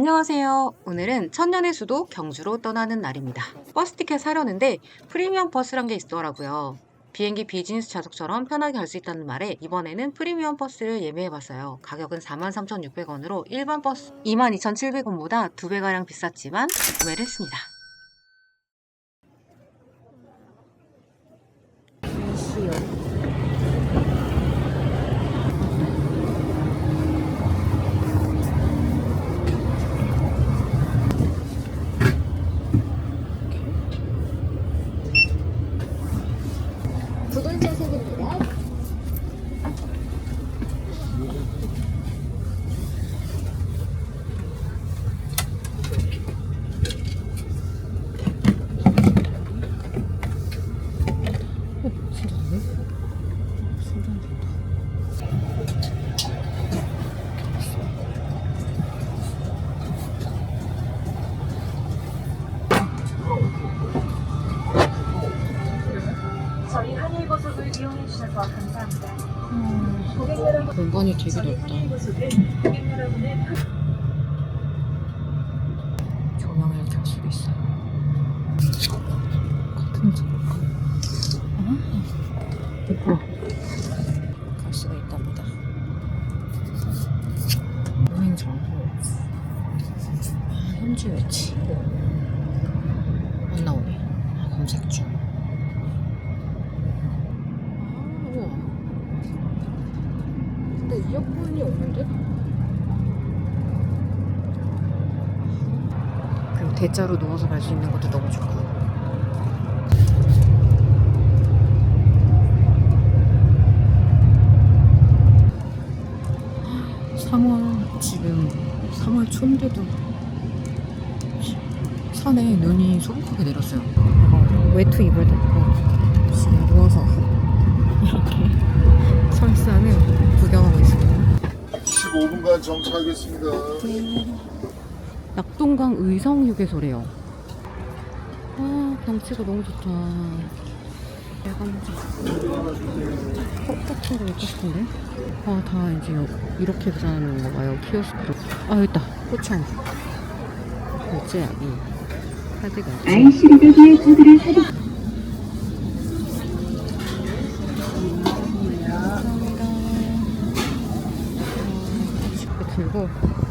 안녕하세요. 오늘은 천년의 수도 경주로 떠나는 날입니다. 버스 티켓 사려는데 프리미엄 버스란 게 있더라고요. 비행기 비즈니스 좌석처럼 편하게 갈 수 있다는 말에 이번에는 프리미엄 버스를 예매해봤어요. 가격은 43,600원으로 일반 버스 22,700원보다 두 배가량 비쌌지만 구매를 했습니다. 공간이 되게 넓다. 조명을 켤 수도 있어요. 같은 색. 아, 갈 수가 있답니다. 여행 정보. 아, 현지 위치. 안 나오네. 아, 검색 중. 아, 우와. 근데 이어폰이 없는데? 그리고 대자로 누워서 갈 수 있는 것도 너무 좋고. 삼월 지금 3월 초인데도 산에 눈이 소복하게 내렸어요. 이거 외투 입을 덮고 지금 누워서 이렇게 설산을 구경하고 있습니다. 15분간 정차하겠습니다. 낙동강 의성휴게소래요. 아, 경치가 너무 좋다. 야간자. 컵 같은 거 먹고 싶은데? 아, 다 이제 여- 이렇게 계산하는 건가 봐요. 키오스크로. 아, 여기 있다. 포천. 결제하기. 카드 결제. ICB의 카드를 사용. 감사합니다. 들고.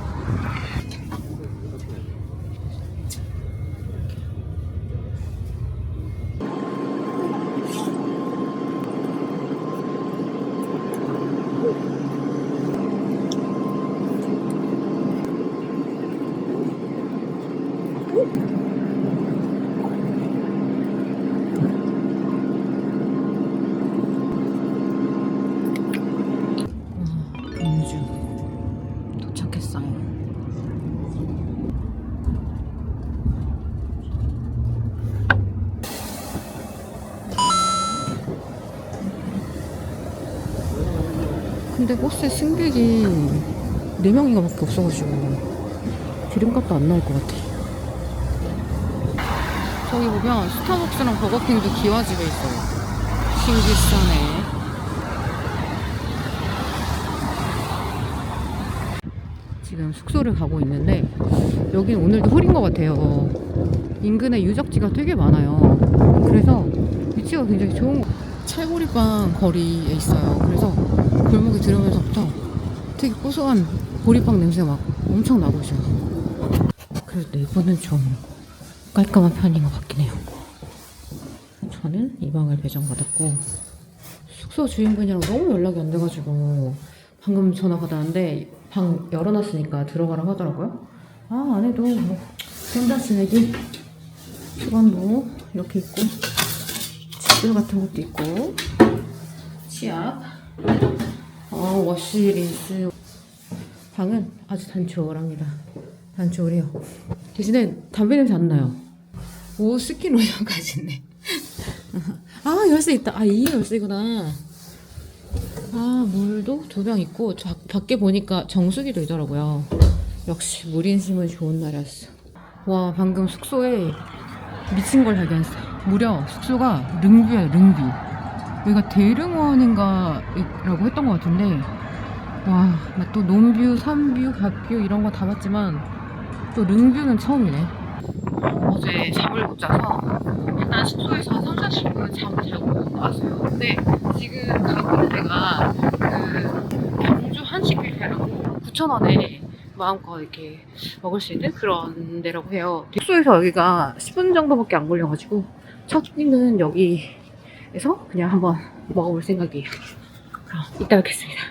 근데 버스에 승객이 4명인가 밖에 없어가지고 기름값도 안 나올 것 같아. 저기 보면 스타벅스랑 버거킹도 기와집에 있어요. 신기싸네. 지금 숙소를 가고 있는데 여긴 오늘도 흐린 것 같아요. 인근에 유적지가 되게 많아요. 그래서 위치가 굉장히 좋은 것 찰보리빵 거리에 있어요. 그래서 골목에 들어오면서부터 되게 고소한 보리빵 냄새가 막 엄청 나고 있어요. 그래서 내부는 좀 깔끔한 편인 것 같긴 해요. 저는 이 방을 배정받았고 숙소 주인분이랑 너무 연락이 안 돼가지고 방금 전화 받았는데 방 열어놨으니까 들어가라고 하더라고요. 아 안에도 뭐 혼자 지내기 수건도 이렇게 있고 집들 같은 것도 있고 치약 어 워시 린스 방은 아주 단촐합니다. 단촐해요. 대신에 담배 냄새 안 나요. 오 스킨 로션까지 있네. 아 열쇠 있다. 아 이 열쇠구나. 아 물도 두 병 있고 저 밖에 보니까 정수기도 있더라고요. 역시 물 인심은 좋은 날이었어. 와 방금 숙소에 미친 걸 발견했어요. 무려 숙소가 릉뷰예요 릉뷰. 여기가 대릉원인가라고 했던 것 같은데 와나또 논뷰, 산뷰, 갓뷰 이런 거 다 봤지만 또 릉뷰는 처음이네. 어제 잠을 못 자서 일단 숙소에서 한 3, 40분 잠을 자고 나왔어요. 근데 지금 가고 있는 데가 그 경주 한식 뷔페라고 9,000원에 마음껏 이렇게 먹을 수 있는 그런 데라고 해요. 숙소에서 여기가 10분 정도밖에 안 걸려가지고 첫 끼는 여기에서 그냥 한번 먹어볼 생각이에요. 그럼 이따 뵙겠습니다.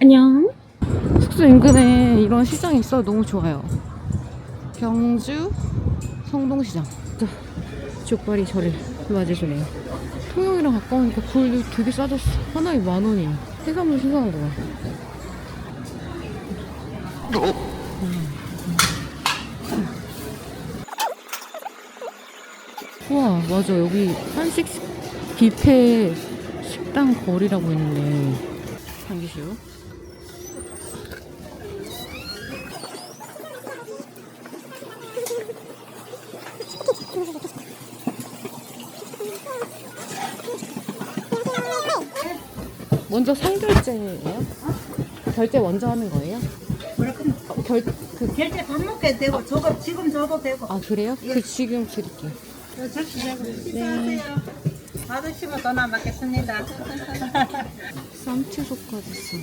안녕. 숙소 인근에 이런 시장이 있어 너무 좋아요. 경주 성동시장. 자, 족발이 저를 맞아주네요. 통영이랑 가까우니까 굴도 되게 싸졌어. 하나에 만 원이에요. 해산물 신선한 거 봐. 우와, 맞아. 여기 한식 뷔페 식당 거리라고 있는데. 당기시오. 먼저 상결제예요? 결제 먼저 하는 거예요? 어, 결, 그, 결제 밥 먹게 되고 저거 지금 줘도 되고 아, 그래요? 그 지금 드릴게요. 식사하세요 받으시면 더 남았겠습니다. 쌈채소까지 써.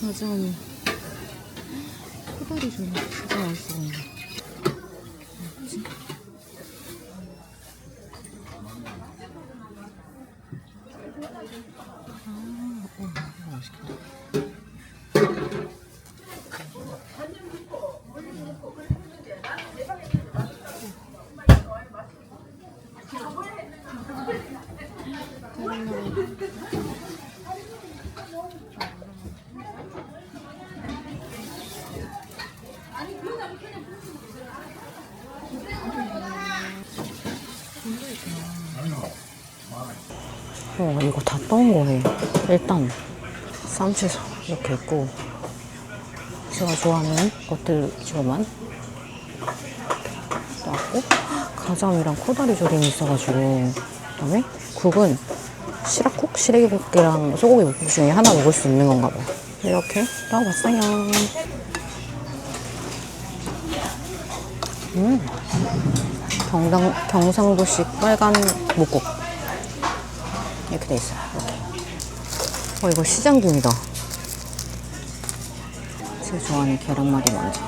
가장 코다리 좀 진짜 맛있어 보인다. 아, 어, 이거 맛있겠다. 어, 이거 다 떠온 거네. 일단, 쌈채소 이렇게 있고, 제가 좋아하는 것들 위주로만 나왔고, 가자미랑 코다리 조림이 있어가지고, 그 다음에 국은 시락국, 시래기국이랑 소고기 묵국 중에 하나 먹을 수 있는 건가 봐. 이렇게 나와봤어요. 음. 경상, 경상도식 빨간 묵국. 이렇게 돼 있어요. 어, 이거 시장김이다. 제가 좋아하는 계란말이 먼저.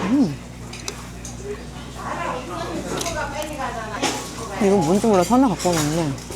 음. 이건 뭔지 몰라서 하나 갖고 왔는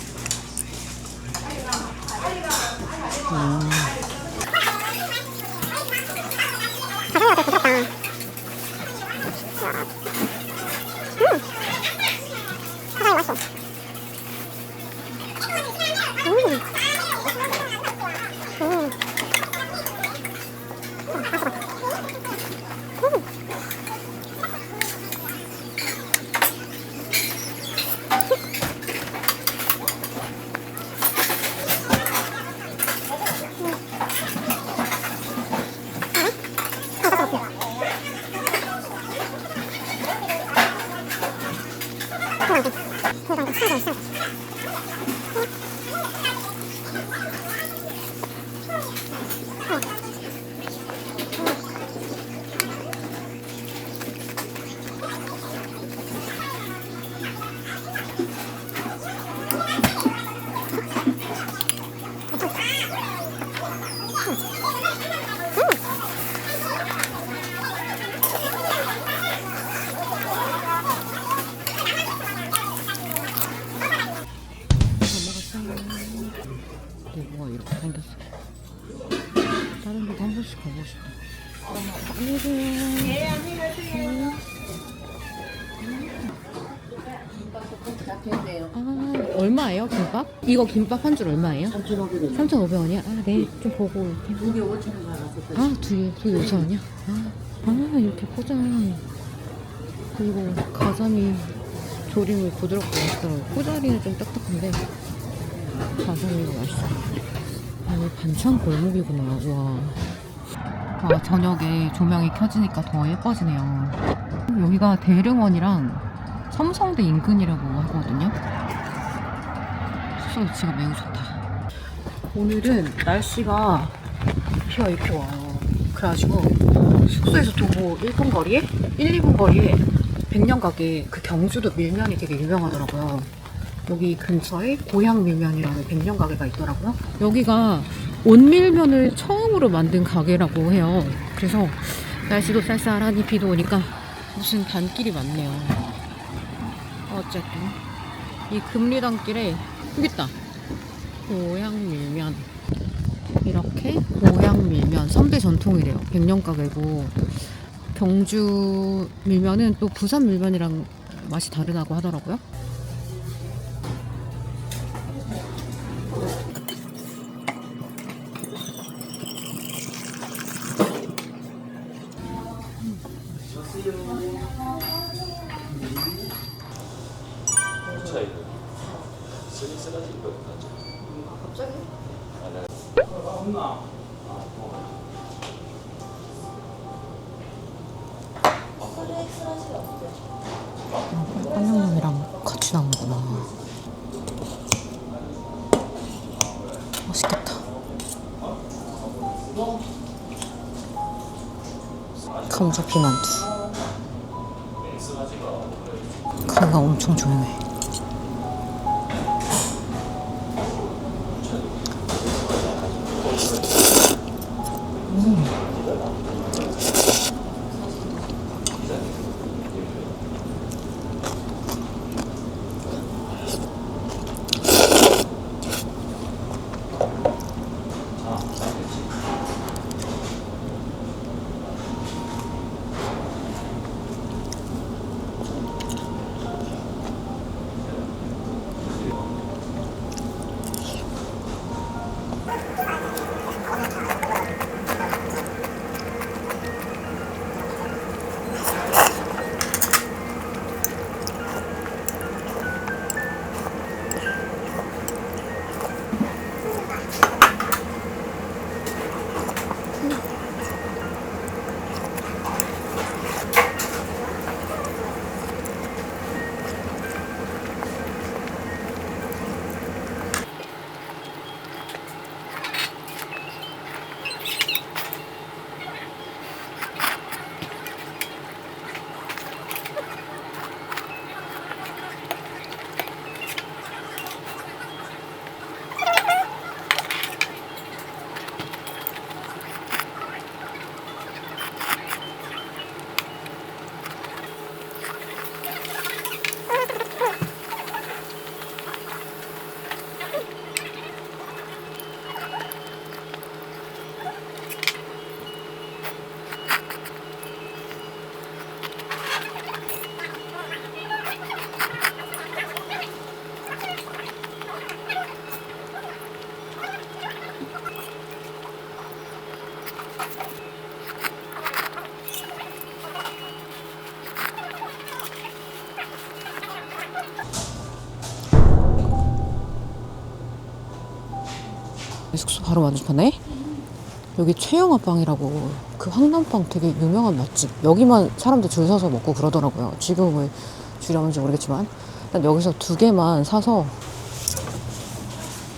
아, 얼마예요, 김밥? 이거 김밥 한 줄 얼마예요? 3,500원. 3,500원이요? 아, 네. 좀 보고 이렇게. 두개 5,000원 아, 두 개, 두개 5,000원이요? 아, 아, 이렇게 포장. 그리고 가자미 조림을 부드럽고 맛있더라고요. 꼬다리는 좀 딱딱한데, 가자미가 맛있어요. 아, 여기 반찬 골목이구나. 와. 아, 저녁에 조명이 켜지니까 더 예뻐지네요. 여기가 대릉원이랑 삼성대 인근이라고 하거든요. 숙소 위치가 매우 좋다. 오늘은 날씨가 비가 이렇게 와요. 그래가지고 숙소에서 도보 1분 거리에 1, 2분 거리에 백년 가게 그 경주도 밀면이 되게 유명하더라고요. 여기 근처에 고향 밀면이라는 백년 가게가 있더라고요. 여기가 온밀면을 처음으로 만든 가게라고 해요. 그래서 날씨도 쌀쌀하니 비도 오니까 무슨 단길이 많네요. 어쨌든 이 금리단길에 여기 있다. 고향 밀면 이렇게 고향 밀면 선배 전통이래요. 백년 가게고 경주 밀면은 또 부산 밀면이랑 맛이 다르다고 하더라고요. 감자 피만두. 가게가 엄청 조용해. 숙소 바로 완주파네. 여기 최영아 빵이라고 그 황남빵 되게 유명한 맛집. 여기만 사람들 줄 서서 먹고 그러더라고요. 지금 왜 줄이 없는지 모르겠지만 일단 여기서 두 개만 사서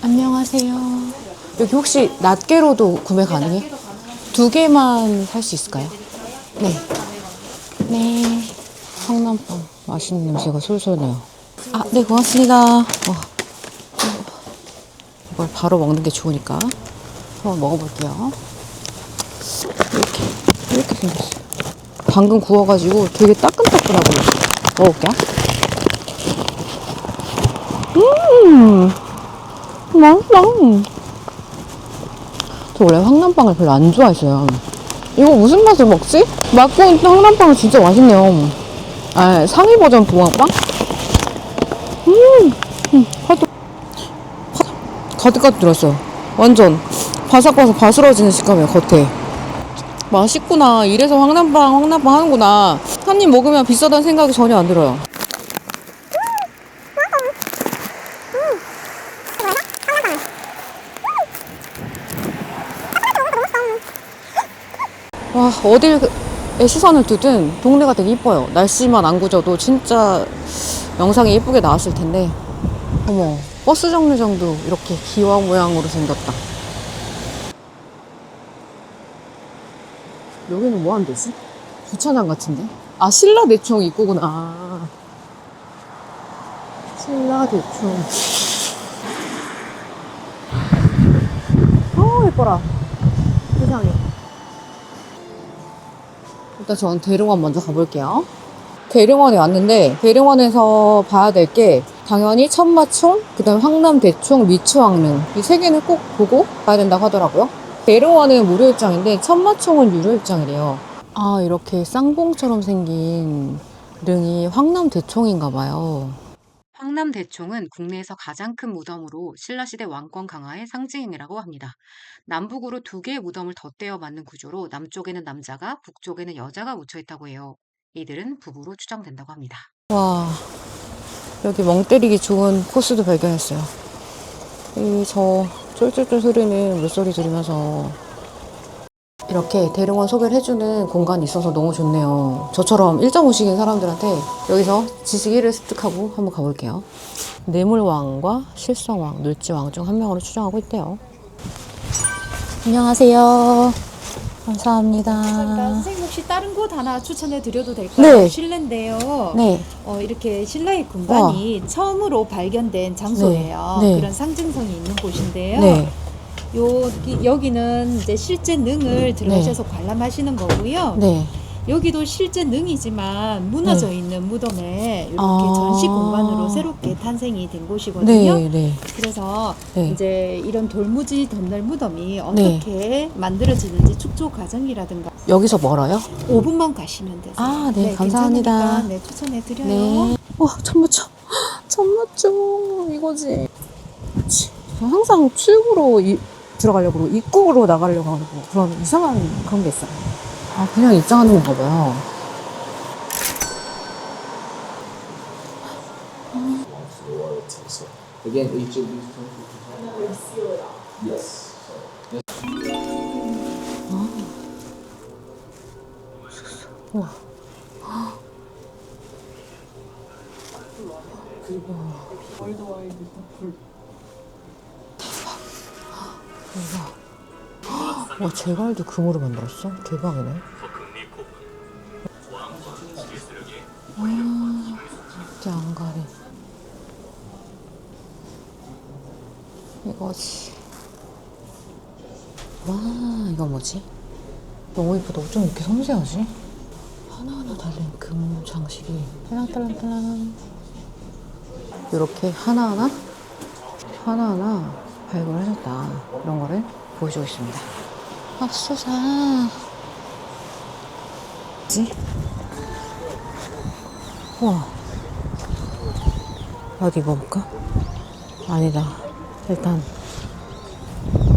안녕하세요. 여기 혹시 낱개로도 구매 가능해? 두 개만 살 수 있을까요? 네. 네. 황남빵 맛있는 냄새가 솔솔 나요. 아, 네, 고맙습니다. 와, 이걸 바로 먹는 게 좋으니까 한번 먹어볼게요. 이렇게 이렇게 생겼어요. 방금 구워가지고 되게 따끈따끈하고 먹어볼게요. 음, 맛있다. 저 원래 황남빵을 별로 안 좋아했어요. 이거 무슨 맛을 먹지? 맛고 있는 황남빵은 진짜 맛있네요. 아, 상위 버전 부황빵? 음, 음, 하도 가득가득 들었어요. 완전 바삭바삭 바스러지는 식감이에요, 겉에. 맛있구나. 이래서 황남빵, 황남빵 하는구나. 한 입 먹으면 비싸다는 생각이 전혀 안 들어요. 와, 어딜 시선을 두든 동네가 되게 이뻐요. 날씨만 안 굳어도 진짜 영상이 예쁘게 나왔을 텐데. 어머, 버스 정류장도 이렇게 기와 모양으로 생겼다. 여기는 뭐 하는 데지? 주차장 같은데? 아, 신라 대충 입구구나. 신라 대충. 어, 예뻐라. 세상에. 일단 저는 대릉원 먼저 가볼게요. 대릉원에 왔는데, 대릉원에서 봐야 될 게, 당연히 천마총, 그 다음 황남 대총, 미추왕릉. 이 세 개는 꼭 보고 가야 된다고 하더라고요. 대릉원은 무료 입장인데, 천마총은 유료 입장이래요. 아, 이렇게 쌍봉처럼 생긴 릉이 황남 대총인가 봐요. 황남 대총은 국내에서 가장 큰 무덤으로 신라시대 왕권 강화의 상징이라고 합니다. 남북으로 두 개의 무덤을 덧대어 맞는 구조로 남쪽에는 남자가 북쪽에는 여자가 묻혀 있다고 해요. 이들은 부부로 추정된다고 합니다. 와, 여기 멍 때리기 좋은 코스도 발견했어요. 이 저 쫄쫄쫄 소리는 물소리 들으면서 이렇게 대릉원 소개를 해주는 공간이 있어서 너무 좋네요. 저처럼 1.5씩인 사람들한테 여기서 지식 1을 습득하고 한번 가볼게요. 뇌물왕과 실성왕, 놀지왕 중 한 명으로 추정하고 있대요. 안녕하세요. 감사합니다. 혹시 다른 곳 하나 추천해 드려도 될까요? 네. 실내인데요. 네, 어, 이렇게 신라의 군관이 처음으로 발견된 장소예요. 네. 네. 그런 상징성이 있는 곳인데요. 네, 여기, 여기는 이제 실제 능을 들어오셔서 관람하시는 거고요. 네. 여기도 실제 능이지만 무너져 있는 무덤에 이렇게 아. 전시 공간으로 새롭게 탄생이 된 곳이거든요. 네, 네. 그래서 네. 이제 이런 돌무지 덤날 무덤이 어떻게 만들어지는지 축조 과정이라든가 여기서 멀어요? 5분만 가시면 되세요. 아, 네, 감사합니다. 괜찮으니까 네, 추천해 드려요. 네. 와, 천무총. 천무총. 이거지. 항상 출구로 이- 들어가려고 그러고 입구로 나가려고 하고 그런 이상한 그런 게 있어요. 아, 그냥 입장하는 건가 봐요. Again, each of these temples Yes. 우와. 대박. 와, 제갈도 금으로 만들었어? 대박이네. 와, 진짜 안 가네. 이거지. 와, 이거 뭐지? 너무 예쁘다. 어쩜 이렇게 섬세하지? 하나하나 달린 금 장식이 딸랑딸랑딸랑 이렇게 하나하나 하나하나 발굴을 하셨다 이런 거를 보여주고 있습니다 맙소사 뭐지? 우와 어디 입어볼까? 아니다 일단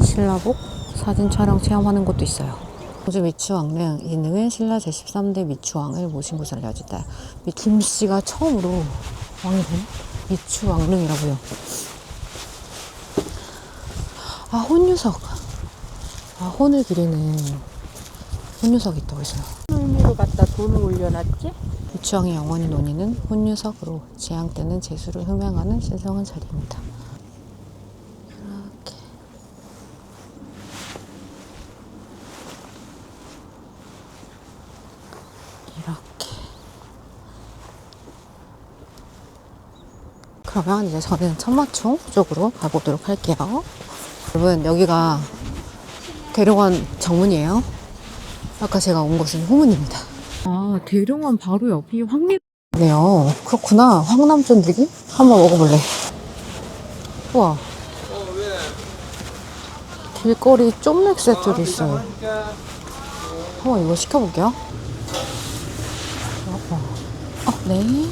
신라복 사진 촬영 체험하는 곳도 있어요 호주 미추왕릉 이 능은 신라 제13대 미추왕을 모신 곳으로 알려졌다. 이 김씨가 처음으로 왕이 된 미추왕릉이라고요. 아 혼유석. 아 혼을 기리는 혼유석이 있다고 했어요. 의미로 갖다 돈을 올려놨지? 미추왕의 영원히 논의는 혼유석으로 재앙 때는 재수를 흠양하는 신성한 자리입니다. 이렇게 이렇게 그러면 이제 저는 천마총 쪽으로 가보도록 할게요. 여러분 여기가 대령원 정문이에요. 아까 제가 온 곳은 후문입니다. 아, 대령원 바로 옆이 황리. 네요. 그렇구나. 황남 쫀득이? 한번 먹어볼래. 우와. 길거리 쫌맥 세트도 있어요. 한번 이거 시켜볼게요. 어, 어, 네.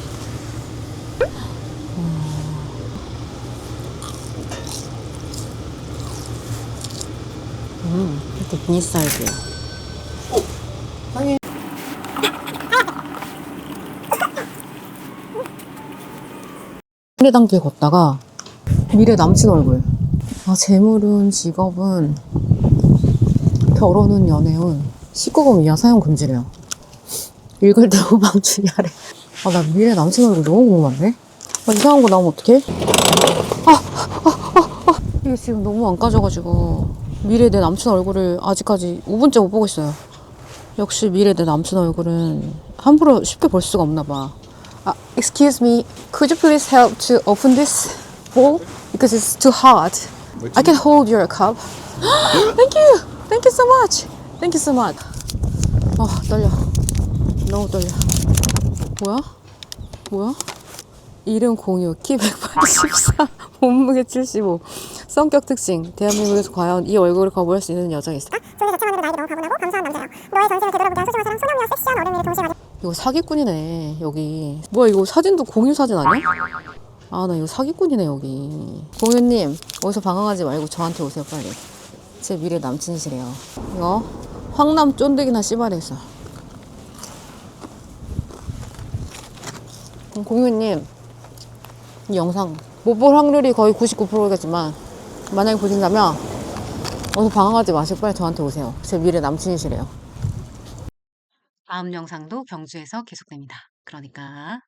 음, 이렇게 미니 사이즈예요. 한리단길 걷다가 미래 남친 얼굴. 아, 재물운, 직업은, 결혼은, 연애운, 19금 이하 사용 금지래요. 읽을 때 후방 주의하래. 아, 나 미래 남친 얼굴 너무 궁금한데? 아, 이상한 거 나오면 어떡해? 아, 아, 아, 아. 이게 지금 너무 안 까져가지고. 미래 내 남친 얼굴을 아직까지 5분째 못 보고 있어요. 역시 미래 내 남친 얼굴은 함부로 쉽게 볼 수가 없나 봐. 아, excuse me, could you please help to open this bowl because it's too hot. I can hold your cup. Thank you, thank you so much, thank you so much. 어 떨려, 너무 떨려. 뭐야? 뭐야? 이름 공유, 키 184, 몸무게 75, 성격 특징. 대한민국에서 과연 이 얼굴을 거부할 수 있는 여자가 있을까? 이거 사기꾼이네 여기. 뭐야 이거 사진도 공유 사진 아니야? 아 나 이거 사기꾼이네 여기. 공유님 어디서 방황하지 말고 저한테 오세요 빨리. 제 미래 남친이시래요. 이거 황남 쫀득이나 씨발했어 공유님 이 영상. 못 볼 확률이 거의 99%겠지만 만약에 보신다면 어디서 방황하지 마시고 빨리 저한테 오세요. 제 미래 남친이시래요. 다음 영상도 경주에서 계속됩니다. 그러니까